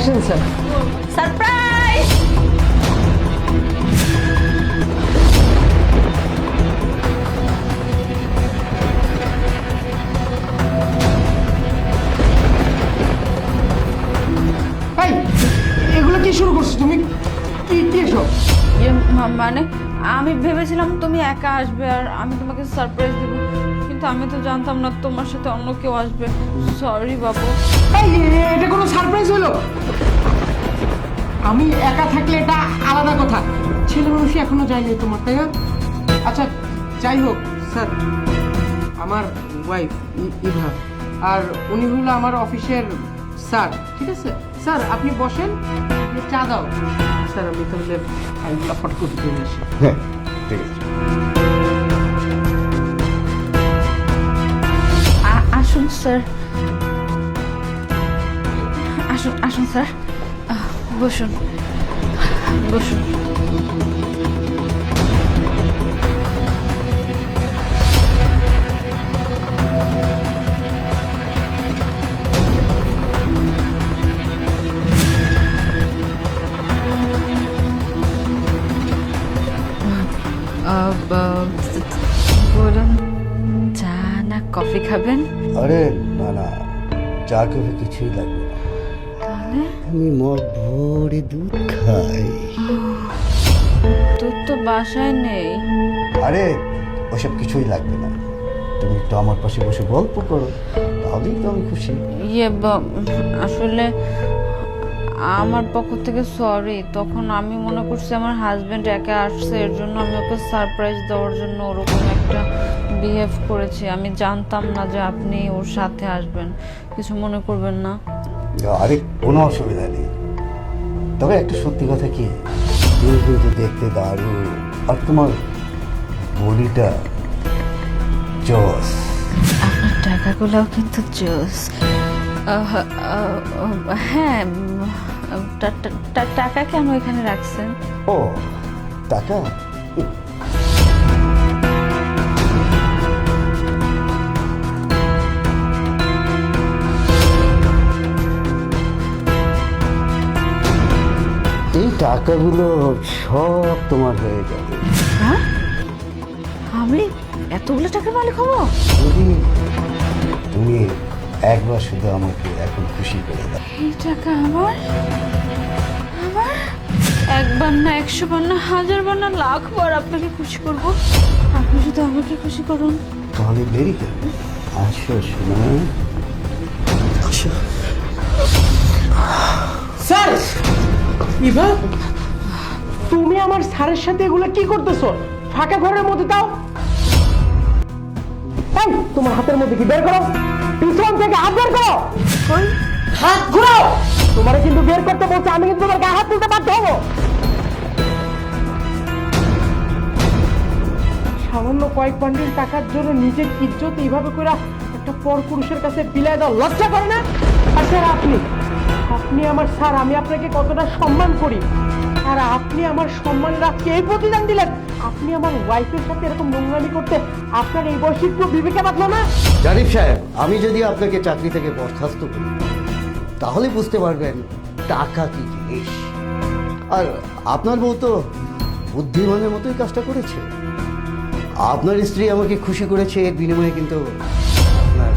আসেন sir. Surprise! এগুলো কি শুরু করছ তুমি? কি কি এসব? ইয়ে, মানে আমি ভেবেছিলাম তুমি একা আসবে আর আমি তোমাকে সারপ্রাইজ দেবো। কিন্তু আমি তো জানতাম না তোমার সাথে অন্য কেউ আসবে। সরি বাবু। এটা কোনো সারপ্রাইজ হলো? আমি একা থাকলে এটা আলাদা কথা। ছেলে মানুষই এখনও যায়নি তোমার তাই না? আচ্ছা যাই হোক স্যার আমার ওয়াইফ ইভা আর উনি হলো আমার অফিসের স্যার ঠিক আছে? স্যার আপনি বসেন চা দাও। স্যার আমি তাহলে ফাইলগুলো ফট করে দিয়ে আসি। হ্যাঁ ঠিক আছে। আসুন স্যার। আসুন আসুন স্যার। বসুন। বসুন। চা না কফি খাবেন? আরে না না চা কফি কিছুই লাগবে না তাহলে আমি মগ ভরে দুধ খাই। দুধ তো বাসায় নেই। আরে ওসব কিছুই লাগবে না। তুমি একটু আমার পাশে বসে গল্প করো তাহলেই তো আমি খুশি। ইয়ে আসলে আমার পক্ষ থেকে সরি তখন আমি মনে করছি আমার হাজবেন্ড একা আসছে এর জন্য আমি ওকে সারপ্রাইজ দেওয়ার জন্য ওরকম একটা বিহেভ করেছি। আমি জানতাম না যে আপনি ওর সাথে আসবেন। কিছু মনে করবেন না? আরে কোনো অসুবিধা নেই। তবে একটা সত্যি কথা কি? তুমি কিন্তু দেখতে দারুণ। আর তোমার বডিটা জস। আপনার টাকাগুলোও কিন্তু জোস। হ্যাঁ টাকা কেন এখানে রাখছেন? ও টাকা? টাকাগুলো সব তোমার হয়ে যাবে। হ্যাঁ? আমি এতগুলো টাকার মালিক হব? যদি তুমি একবার শুধু আমাকে এখন খুশি করে দাও। এই টাকা আমার? আমার? একবার না একশো বার না হাজার বার না লাখ বার আপনাকে খুশি করব। আপনি শুধু আমাকে খুশি করুন। তাহলে দেরি কেন? আসো শোনা। আসো স্যার! ইভা তুমি আমার স্যারের সাথে এগুলো কি করতেছো? ফাঁকা ঘরের মধ্যে এই তোমার হাতের মধ্যে কি বের করো? পিছন থেকে হাত বের করো। হাত ঘুরাও। তোমার কিন্তু বের করতে বলছে আমি কিন্তু তোমার গায়ে হাত তুলতে বাধ্য হব। সামান্য কয়েক বান্ডিল টাকার জন্য নিজের ইজ্জত এইভাবে করে একটা পরপুরুষের কাছে বিলায় দাও লজ্জা করে না? আর স্যার আপনি আপনি আমার স্যার, আমি আপনাকে কতটা সম্মান করি। আর আপনি আমার সম্মানের আজকে এই প্রতিদান দিলেন। আপনি আমার ওয়াইফের সাথে এরকম নোংরামি করতে আপনার এই বয়সে একটু বিবেকে বাঁধলো না? জারিফ সাহেব, আমি যদি আপনাকে চাকরি থেকে বরখাস্ত করি, তাহলে বুঝতে পারবেন টাকা কি জিনিস। আর আপনার বউ তো বুদ্ধিমানের মতোই কাজটা করেছে। আপনার স্ত্রী আমাকে খুশি করেছে এর বিনিময়ে, কিন্তু আপনার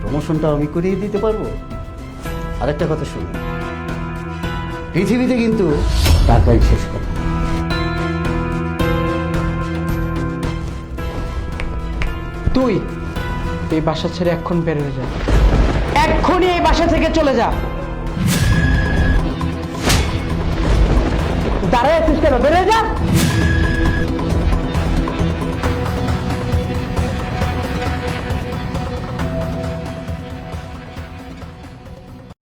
প্রমোশনটা আমি করিয়ে দিতে পারব? আরেকটা কথা শুনুন। পৃথিবীতে কিন্তু টাকাই শেষ কথা। তুই এই বাসা ছেড়ে এক্ষণ বেরোয় যা। এক্ষুনি এই বাসা থেকে চলে যা। দাঁড়ায় আছিস কেন? বেরোয় যা।